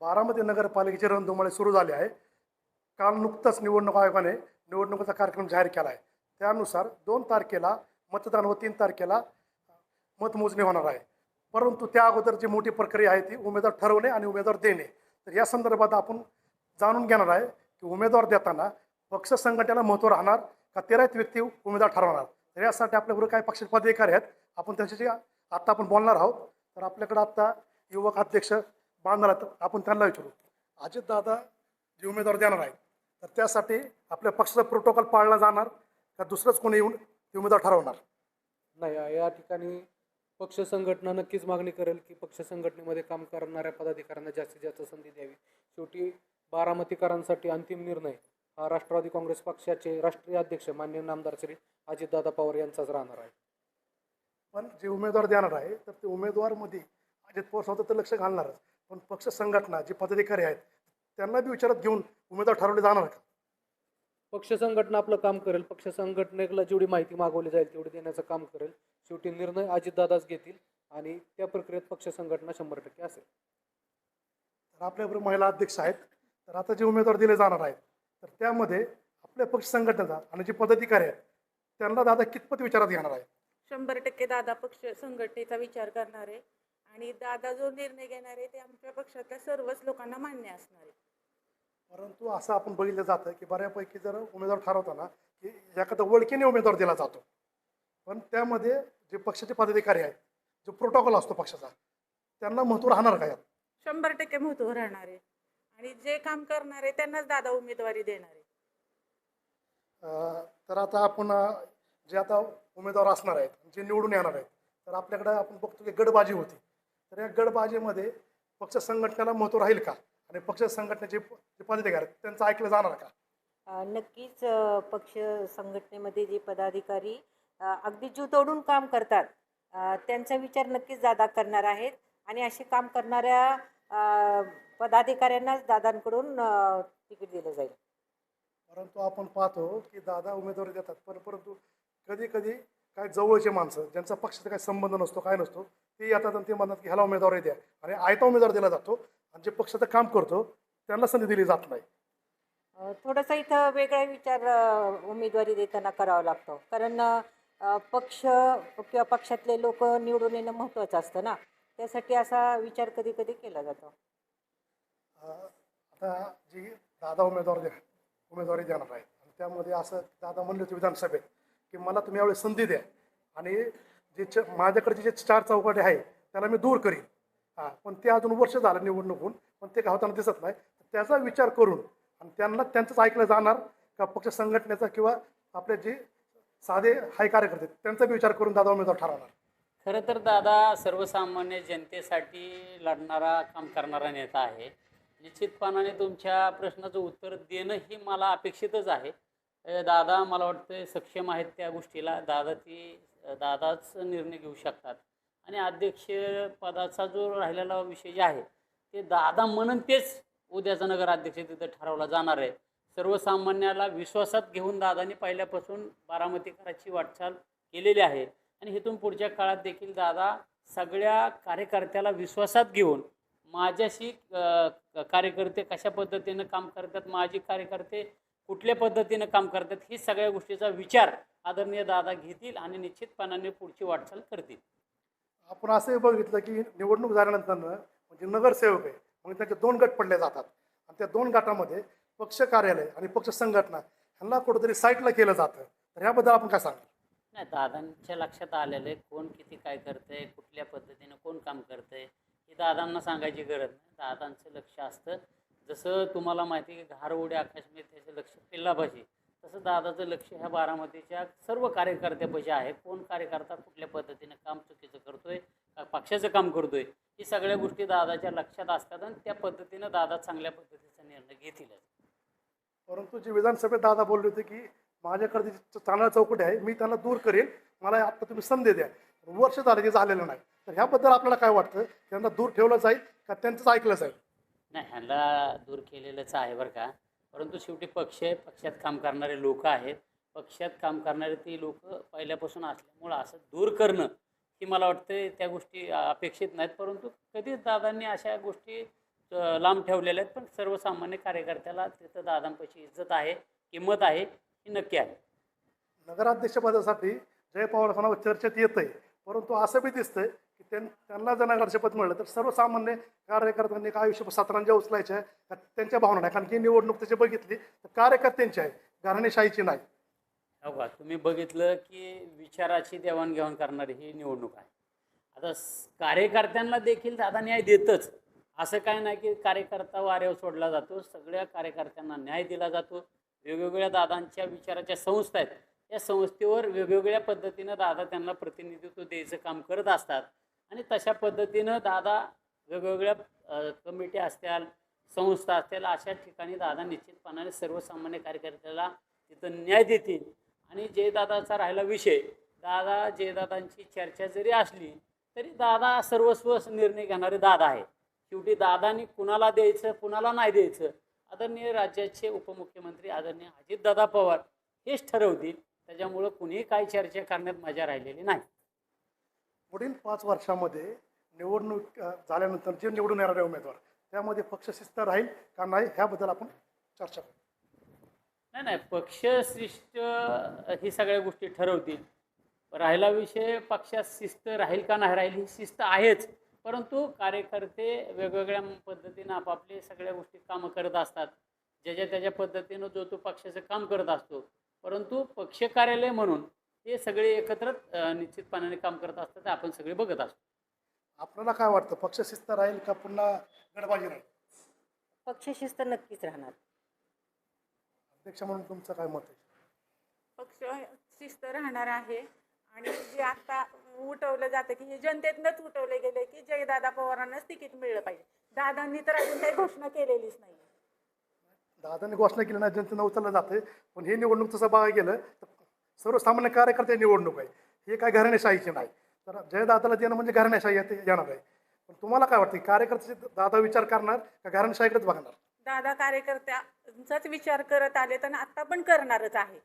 बारामती नगरपालिकेची रणधुमाळे सुरू झाली आहे. काल नुकतंच निवडणूक आयोगाने निवडणुकीचा कार्यक्रम जाहीर केला आहे. त्यानुसार दोन तारखेला मतदान व तीन तारखेला मतमोजणी होणार आहे. परंतु त्या अगोदर जी मोठी प्रक्रिया आहे ती उमेदवार ठरवणे आणि उमेदवार देणे. तर या संदर्भात आपण जाणून घेणार आहे की उमेदवार देताना पक्ष संघटनेला महत्त्व राहणार का तेराच व्यक्ती उमेदवार ठरवणार? तर यासाठी आपल्याबरोबर काही पक्षाचे पदाधिकारी आहेत. आपण त्यांच्याशी आत्ता आपण बोलणार आहोत. तर आपल्याकडे आत्ता युवक अध्यक्ष बांधणार आहेत आपण त्यांना विचारू. अजित दादा जे उमेदवार देणार आहेत तर त्यासाठी आपल्या पक्षाचा प्रोटोकॉल पाळला जाणार का दुसरंच कोणी येऊन ते उमेदवार ठरवणार? नाही या- या ठिकाणी पक्ष संघटना नक्कीच मागणी करेल की पक्ष संघटनेमध्ये काम करणाऱ्या पदाधिकाऱ्यांना जास्तीत जास्त संधी द्यावी. शेवटी बारामतीकरांसाठी अंतिम निर्णय हा राष्ट्रवादी काँग्रेस पक्षाचे राष्ट्रीय अध्यक्ष मान्य नामदार श्री अजितदादा पवार यांचाच राहणार आहे. पण जे उमेदवार देणार आहे तर ते उमेदवारमध्ये अजित पवार स्वतः तर लक्ष घालणारच. पण पक्ष संघटना जे पदाधिकारी आहेत त्यांना बी विचारात घेऊन उमेदवार ठरवले जाणार का पक्ष संघटना आपलं काम करेल. पक्ष संघटनेला जेवढी माहिती मागवली जाईल तेवढी देण्याचं काम करेल. शेवटी निर्णय अजितदादाच घेतील आणि त्या प्रक्रियेत पक्ष संघटना शंभर टक्के असेल. तर आपल्याबरोबर महिला अध्यक्ष आहेत. तर आता जे उमेदवार दिले जाणार आहेत तर त्यामध्ये आपल्या पक्ष संघटनेचा आणि जे पदाधिकारी आहेत त्यांना दादा कितपत विचारात घेणार आहे शंभर टक्के दादा पक्ष संघटनेचा विचार करणार. आहे आणि दादा जो निर्णय घेणार आहे ते आमच्या पक्षातल्या सर्वच लोकांना मान्य असणार आहे. परंतु असं आपण बघितलं जातं की बऱ्यापैकी जर उमेदवार ठरवताना की एखादा ओळखीने उमेदवार दिला जातो. पण त्यामध्ये जे पक्षाचे पदाधिकारी आहेत जो प्रोटोकॉल असतो पक्षाचा त्यांना महत्त्व राहणार का यात? शंभर टक्के महत्त्व राहणार आहे. आणि जे काम करणार आहे त्यांनाच दादा उमेदवारी देणार आहे. अं, तर आता आपण अं, जे आता उमेदवार असणार आहेत जे निवडून येणार आहेत तर आपल्याकडे आपण बघतो की गडबाजी होती. तर या गडबाजीमध्ये पक्ष संघटनेला महत्त्व राहील का? आणि पक्ष संघटनेचे जे पदाधिकारी आहेत त्यांचं ऐकलं जाणार का? नक्कीच पक्ष संघटनेमध्ये जे पदाधिकारी अगदी जीव तोडून काम करतात त्यांचा विचार नक्कीच दादा करणार आहेत. आणि असे काम करणाऱ्या पदाधिकाऱ्यांनाच दादांकडून तिकीट दिलं जाईल. परंतु आपण पाहतो की दादा उमेदवारी देतात पण परंतु कधी कधी काय जवळचे माणसं ज्यांचा पक्षाचा काही संबंध नसतो काय नसतो ते येतात आणि ते म्हणतात की ह्याला उमेदवारी द्या. आणि आयता उमेदवार दिला जातो आणि जे पक्षाचं काम करतो त्यांना संधी दिली जात नाही. थोडासा इथं वेगळा विचार उमेदवारी देताना करावा लागतो. कारण पक्ष किंवा पक्षातले लोक निवडून येणं महत्त्वाचं असतं ना. त्यासाठी असा विचार कधी कधी केला जातो. आता जी दादा उमेदवार द्या उमेदवारी देणार आहे आणि त्यामध्ये असं दादा म्हणले होते विधानसभेत की मला तुम्ही यावेळी संधी द्या. आणि जे च माझ्याकडचे जे चार चौकटे आहे त्याला मी दूर करीन. हां पण ते अजून वर्ष झालं निवडणूक होऊन पण ते काय होताना दिसत नाही. त्याचा विचार करून आणि त्यांना त्यांचंच ऐकलं जाणार का पक्ष संघटनेचा किंवा आपले जे साधे हाय कार्यकर्ते त्यांचा बी विचार करून दादा उमेदवार ठरवणार. खरं तर दादा सर्वसामान्य जनतेसाठी लढणारा काम करणारा नेता आहे. निश्चितपणाने तुमच्या प्रश्नाचं उत्तर देणं ही मला अपेक्षितच आहे. दादा मला वाटतं सक्षम आहेत त्या गोष्टीला. दादा ती दादाच निर्णय घेऊ शकतात. आणि अध्यक्ष पदाचा जो राहिलेला विषय जे आहे ते दादा म्हणून तेच उद्याचा नगराध्यक्ष तिथं ठरवला जाणार आहे. सर्वसामान्याला विश्वासात घेऊन दादाने पहिल्यापासून बारामतीकराची वाटचाल केलेली आहे. आणि इथून पुढच्या काळात देखील दादा सगळ्या कार्यकर्त्याला विश्वासात घेऊन माझ्याशी कार्यकर्ते कशा पद्धतीनं काम करतात माझे कार्यकर्ते कुठल्या पद्धतीनं काम करतात ही सगळ्या गोष्टीचा विचार आदरणीय दादा घेतील आणि निश्चितपणाने पुढची वाटचाल करतील. आपण असंही बघितलं की निवडणूक झाल्यानंतर म्हणजे नगरसेवक आहे मग त्याचे दोन गट पडले जातात. आणि त्या दोन गटामध्ये पक्ष कार्यालय आणि पक्ष संघटना ह्यांना कुठंतरी साईटला केलं जातं. तर ह्याबद्दल आपण काय सांगाल? नाही दादांच्या लक्षात आलेलं आहे कोण किती काय करतंय कुठल्या पद्धतीनं कोण काम करतंय ही दादांना सांगायची गरज नाही. दादांचं लक्ष असतं. जसं तुम्हाला माहिती आहे की घार उड्या आकाश त्याचं लक्ष पिल्लापाशी तसं दादाचं लक्ष ह्या बारामतीच्या सर्व कार्यकर्त्यापाशी आहे. कोण कार्यकर्ता कुठल्या पद्धतीनं काम चुकीचं करतोय पक्षाचं काम करतोय ही सगळ्या गोष्टी दादाच्या लक्षात असतात आणि त्या पद्धतीनं दादा चांगल्या पद्धतीचा निर्णय घेतीलच. परंतु जे विधानसभेत दादा बोलले होते की माझ्याकडे चांगला चौकट आहे मी त्यांना दूर करेन मला आता तुम्ही संधी द्या. वर्ष झाले झालेलं नाही. तर ह्याबद्दल आपल्याला काय वाटतं? त्यांना दूर ठेवलं जाईल का त्यांचंच ऐकलं जाईल? नाही ह्यांना दूर केलेलंच आहे बरं का. परंतु शेवटी पक्ष आहे पक्षात काम करणारे लोक आहेत. पक्षात काम करणारे ती लोक पहिल्यापासून असल्यामुळं असं दूर करणं ही मला वाटतं त्या गोष्टी अपेक्षित नाहीत. परंतु कधीच दादांनी अशा गोष्टी लांब ठेवलेल्या आहेत पण सर्वसामान्य कार्यकर्त्याला तिथं दादांपाशी इज्जत आहे किंमत आहे ही नक्की आहे. नगराध्यक्षपदासाठी जय पवार चर्चेत येत आहे परंतु असं बी दिसतंय त्यांना जर पद मिळलं तर सर्वसामान्य कार्यकर्त्यांनी काय आयुष्य सतरांच्या उचलायच्या आहे. त्यांच्या भावना नाही. कारण की निवडणूक त्याची बघितली तर कार्यकर्त्यांची आहे. घराणेशाहीची नाही. हो तुम्ही बघितलं की विचाराची देवाणघेवाण करणारी ही निवडणूक आहे. आता कार्यकर्त्यांना देखील दादा न्याय देतच. असं काय नाही की कार्यकर्ता वाऱ्यावर सोडला जातो. सगळ्या कार्यकर्त्यांना न्याय दिला जातो. वेगवेगळ्या दादांच्या विचाराच्या संस्था आहेत. या संस्थेवर वेगवेगळ्या पद्धतीनं दादा त्यांना प्रतिनिधित्व द्यायचं काम करत असतात. आणि तशा पद्धतीनं दादा वेगवेगळ्या कमिटी असतील संस्था असतील अशा ठिकाणी दादा निश्चितपणाने सर्वसामान्य कार्यकर्त्याला तिथं न्याय देतील. आणि जयदादाचा राहिला विषय दादा जयदादांची चर्चा जरी असली तरी दादा सर्वस्व निर्णय घेणारे दादा आहे शेवटी दादानी कुणाला द्यायचं कुणाला नाही द्यायचं आदरणीय राज्याचे उपमुख्यमंत्री आदरणीय अजितदादा पवार हेच ठरवतील. त्याच्यामुळं कुणीही काही चर्चा करण्यात मजा राहिलेली नाही. पुढील पाच वर्षामध्ये निवडणूक झाल्यानंतर जे निवडून येणारे उमेदवार त्यामध्ये पक्षशिस्त राहील का नाही ह्याबद्दल आपण चर्चा करू. नाही नाही पक्षशिष्ट ही सगळ्या गोष्टी ठरवतील. राहिला विषय पक्षात शिस्त राहील का नाही राहील ही शिस्त आहेच. परंतु कार्यकर्ते वेगवेगळ्या पद्धतीनं आपापले सगळ्या गोष्टी कामं करत असतात. ज्याच्या त्याच्या पद्धतीनं जो तो पक्षाचं काम करत असतो. परंतु पक्ष कार्यालय म्हणून हे सगळे एकत्र अ, निश्चितपणाने काम करत असतात आपण सगळे बघत असतो. आपल्याला काय वाटतं पक्षशिस्त राहील का पुन्हा गडबाजी राहील? पक्षशिस्त नक्कीच राहणार. अध्यक्ष म्हणून तुमचं काय मत आहे? पक्ष शिस्त राहणार आहे आणि जे आता उठवलं जातं की हे जनतेतनंच उठवले गेले की जयदादा पवारांनाच तिकीट मिळलं पाहिजे. दादांनी तर अजून काही घोषणा केलेलीच नाही दादाने घोषणा केली नाही जनतेनं उचललं जाते पण हे निवडणूक तसं बघायला गेलं तर सर्वसामान्य कार्यकर्ते निवडणूक आहे. हे काय घराणेशाहीची नाही. तर जयदादाला देणं म्हणजे घराणेशाही येते येणार आहे. पण तुम्हाला काय वाटतं कार्यकर्त्याचे दादा विचार करणार का घराणेशाहीकडेच बघणार? दादा कार्यकर्त्यांचाच विचार करत आले तर आता पण करणारच आहे.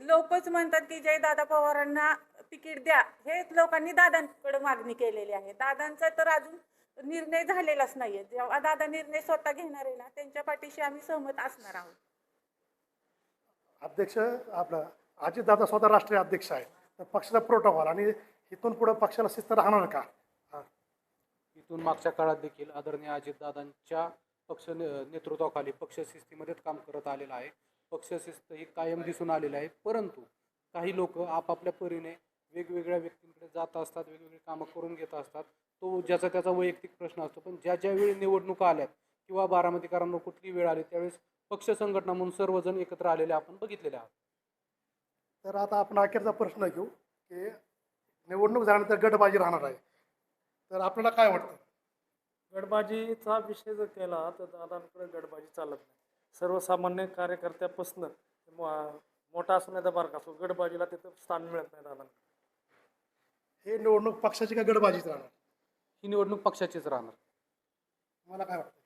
लोकच म्हणतात की जयदादा पवारांना तिकीट द्या. हे लोकांनी दादांकडे मागणी केलेली आहे. दादांचा तर अजून निर्णय झालेलाच नाहीये. जेव्हा दादा निर्णय स्वतः घेणार आहे ना त्यांच्या पाठीशी आम्ही सहमत असणार आहोत. अध्यक्ष आपला अजितदादा स्वतः राष्ट्रीय अध्यक्ष आहे तर पक्षाचा प्रोटोकॉल आणि इथून पुढे पक्षाला शिस्त राहणार का? इथून मागच्या काळात देखील आदरणीय अजितदादांच्या पक्ष ने- नेतृत्वाखाली पक्षशिस्तीमध्येच काम करत आलेलं आहे. पक्षशिस्त ही कायम दिसून आलेलं आहे. परंतु काही लोक आपापल्या परीने वेगवेगळ्या व्यक्तींकडे जात असतात वेगवेगळी कामं करून घेत असतात. तो ज्याचा त्याचा वैयक्तिक प्रश्न असतो पण ज्या ज्या वेळी निवडणुका आल्यात किंवा बारामतीकरांना कुठली वेळ आली त्यावेळेस पक्ष संघटना म्हणून सर्वजण एकत्र आलेले आपण बघितलेले आहोत. तर आता आपण अखेरचा प्रश्न घेऊ की निवडणूक झाल्यानंतर गटबाजी राहणार आहे. तर आपल्याला काय वाटतं? गडबाजीचा विषय जर केला तर दादांकडे गडबाजी चालत नाही. सर्वसामान्य कार्यकर्त्यापासून मोठा असो नाही तर बारका असो गडबाजीला तिथं स्थान मिळत नाही दादांकडे. हे निवडणूक पक्षाची का गटबाजीच राहणार? ही निवडणूक पक्षाचीच राहणार. मला काय वाटतं?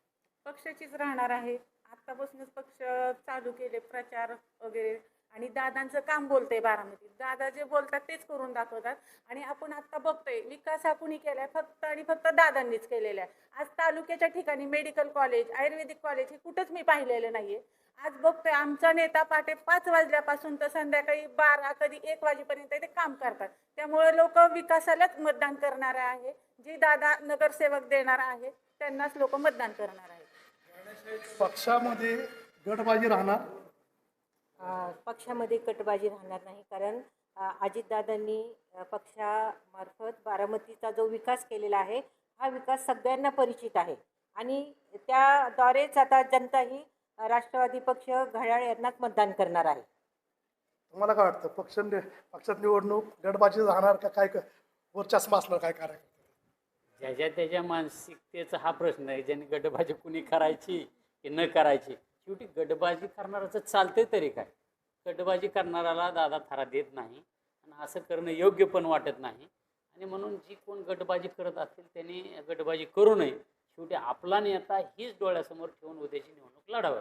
पक्षाचीच राहणार आहे. आत्तापासूनच पक्ष चालू केले प्रचार वगैरे. आणि दादांचं काम बोलतंय बारामतीत. दादा जे बोलतात तेच करून दाखवतात. आणि आपण आता बघतोय विकास हा कुणी केलाय? फक्त आणि फक्त दादांनीच केलेला आहे आज तालुक्याच्या ठिकाणी मेडिकल कॉलेज आयुर्वेदिक कॉलेज हे कुठंच मी पाहिलेलं नाहीये. आज बघतोय आमचा नेता पहाटे पाच वाजल्यापासून तर संध्याकाळी बारा कधी एक वाजेपर्यंत ते काम करतात. त्यामुळे लोक विकासालाच मतदान करणार आहे. जे दादा नगरसेवक देणार आहे त्यांनाच लोक मतदान करणार आहेत. पक्षामध्ये गटबाजी राहणार. पक्षामध्ये कटबाजी राहणार नाही. कारण अजितदादांनी पक्षामार्फत बारामतीचा जो विकास केलेला आहे हा विकास सगळ्यांना परिचित आहे. आणि त्याद्वारेच आता जनता ही राष्ट्रवादी पक्ष घड्याळ यांनाच मतदान करणार आहे. तुम्हाला काय वाटतं? पक्ष पक्षात निवडणूक गटबाजी राहणार का? काय क- वर्चस्व असणार काय कार्यकर्ते? ज्याच्या त्याच्या मानसिकतेचा हा प्रश्न आहे. ज्याने गटबाजी कुणी करायची की न करायची? शेवटी गटबाजी करणाराचं चालतंय तरी काय? गटबाजी करणाऱ्याला दादा थारा देत नाही आणि असं करणं योग्य पण वाटत नाही. आणि म्हणून जी कोण गटबाजी करत असतील त्यांनी गटबाजी करू नये. शेवटी आपला नेता हीच डोळ्यासमोर ठेवून उद्याची निवडणूक लढावी.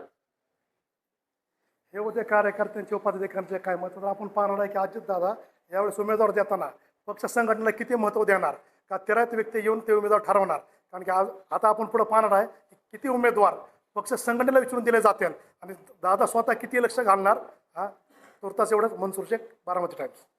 हे होते कार्यकर्त्यांचे उपाध्यक्षांचे काय मत आपण पाहणार आहे की अजित दादा यावेळेस उमेदवार देताना पक्ष संघटनेला किती महत्त्व देणार? का तेरात व्यक्ती येऊन ते उमेदवार ठरवणार? कारण की आज आता आपण पुढे पाहणार आहे की किती उमेदवार पक्ष संघटनेला विचारून दिले जातील. आणि दादा स्वतः किती लक्ष घालणार? हा? तुर्तास एवढंच. मनसूर शेख बारामती टाइम्स.